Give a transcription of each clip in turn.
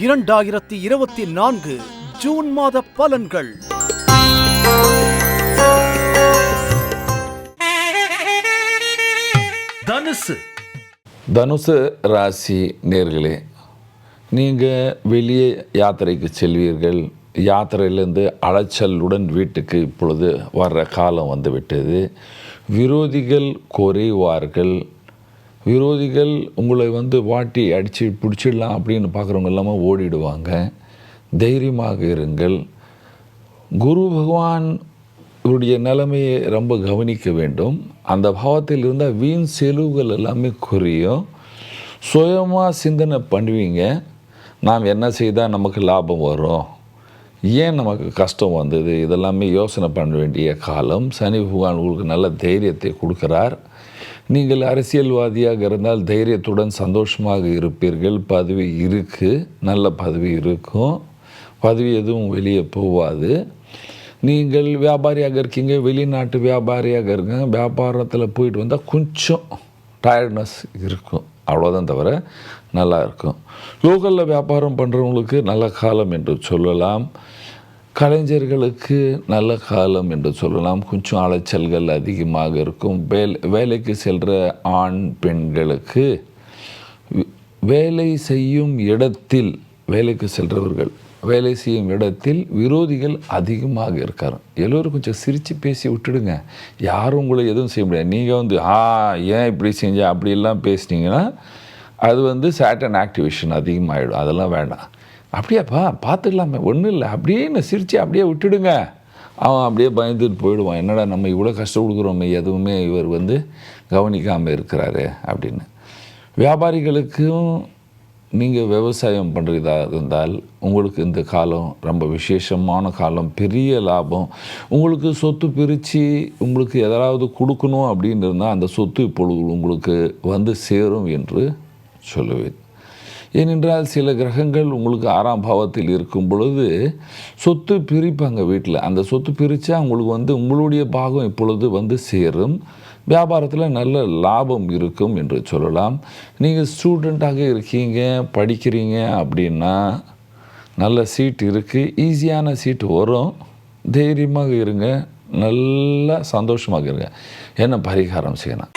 இரண்டாயிரத்தி இருபத்தி நான்கு ஜூன் மாத பலன்கள். தனுசு. தனுசு ராசி நேர்களே நீங்கள் வெளியே யாத்திரைக்கு செல்வீர்கள். யாத்திரையிலேருந்து அலைச்சலுடன் வீட்டுக்கு இப்பொழுது வர்ற காலம் வந்து விட்டது விரோதிகள் குறைவார்கள். விரோதிகள் உங்களை வந்து வாட்டி அடித்து பிடிச்சிடலாம் அப்படின்னு பார்க்குறவங்க எல்லாமே ஓடிடுவாங்க. தைரியமாக இருங்கள். குரு பகவான் இவருடைய நிலைமையை ரொம்ப கவனிக்க வேண்டும். அந்த பாவத்தில் இருந்தால் வீண் செலவுகள் எல்லாமே குறையும். சுயமாக சிந்தனை பண்ணுவீங்க. நாம் என்ன செய்தால் நமக்கு லாபம் வரும். ஏன் நமக்கு கஷ்டம் வந்தது? இதெல்லாமே யோசனை பண்ண வேண்டிய காலம். சனி பகவான் உங்களுக்கு நல்ல தைரியத்தை கொடுக்குறார். நீங்கள் அரசியல்வாதியாக இருந்தால் தைரியத்துடன் சந்தோஷமாக இருப்பீர்கள். பதவி இருக்குது நல்ல பதவி இருக்கும். பதவி எதுவும் வெளியே போகாது நீங்கள் வியாபாரியாக இருக்கீங்க. வெளிநாட்டு வியாபாரியாக இருக்கீங்க வியாபாரத்தில் போயிட்டு வந்தால் கொஞ்சம் டயர்ட்னஸ் இருக்கும். அவ்வளோதான் தவிர நல்லா இருக்கும். லோக்கலில் வியாபாரம் பண்ணுறவங்களுக்கு நல்ல காலம் என்று சொல்லலாம். கலைஞர்களுக்கு நல்ல காலம் என்று சொல்லலாம். கொஞ்சம் அலைச்சல்கள் அதிகமாக இருக்கும். வேலை வேலைக்கு செல்கிற ஆண் பெண்களுக்கு வேலை செய்யும் இடத்தில் வேலைக்கு செல்றவர்கள் வேலை செய்யும் இடத்தில் விரோதிகள் அதிகமாக இருக்கார். எல்லோரும் கொஞ்சம் சிரித்து பேசி விட்டுடுங்க. யாரும் உங்களை எதுவும் செய்ய முடியாது. நீங்கள் வந்து ஆ ஏன் இப்படி செஞ்ச? அப்படிலாம் பேசுனீங்கன்னா அது வந்து சேட்டன் ஆக்டிவேஷன் அதிகமாகிடும் அதெல்லாம் வேண்டாம். அப்படியாப்பா பார்த்துக்கலாமே. ஒன்றும் இல்லை. அப்படியே என்ன சிரித்து அப்படியே விட்டுடுங்க. அவன் அப்படியே பயந்துட்டு போயிடுவான். என்னடா நம்ம இவ்வளோ கஷ்டம் கொடுக்குறோமே எதுவுமே இவர் வந்து கவனிக்காமல் இருக்கிறாரு அப்படின்னு. வியாபாரிகளுக்கும் நீங்கள் விவசாயம் பண்ணுறதா இருந்தால் உங்களுக்கு இந்த காலம் ரொம்ப விசேஷமான காலம். பெரிய லாபம். உங்களுக்கு சொத்து பிரித்து உங்களுக்கு எதாவது கொடுக்கணும் அப்படின்னு இருந்தால் அந்த சொத்து இப்பொழுது உங்களுக்கு வந்து சேரும் என்று சொல்லுவேன். ஏனென்றால் சில கிரகங்கள் உங்களுக்கு ஆறாம் பாவத்தில் இருக்கும் பொழுது சொத்து பிரிப்பாங்க வீட்டில். அந்த சொத்து பிரித்தா உங்களுக்கு வந்து உங்களுடைய பாகம் இப்பொழுது வந்து சேரும். வியாபாரத்தில் நல்ல லாபம் இருக்கும் என்று சொல்லலாம். நீங்கள் ஸ்டூடெண்ட்டாக இருக்கீங்க படிக்கிறீங்க அப்படின்னா நல்ல சீட் இருக்குது ஈஸியான சீட் வரும். தைரியமாக இருங்க. நல்லா சந்தோஷமாக இருங்க. என்ன பரிகாரம் செய்யணும்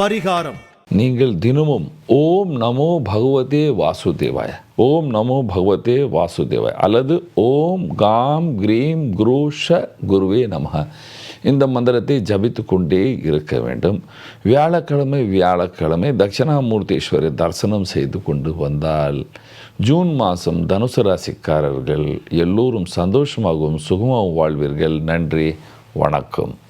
பரிகாரம். நீங்கள் தினமும் ஓம் நமோ பகவதே வாசுதேவாய. ஓம் நமோ பகவதே வாசுதேவாய. அல்லது ஓம் காம் கிரீம் குரூஷ குருவே நமக இந்த மந்திரத்தை ஜபித்து கொண்டே இருக்க வேண்டும். வியாழக்கிழமை வியாழக்கிழமை தட்சிணாமூர்த்தீஸ்வரர் தரிசனம் செய்து கொண்டு வந்தால் ஜூன் மாதம் தனுசு ராசிக்காரர்கள் எல்லோரும் சந்தோஷமாகவும் சுகமாகவும் வாழ்வீர்கள். நன்றி வணக்கம்.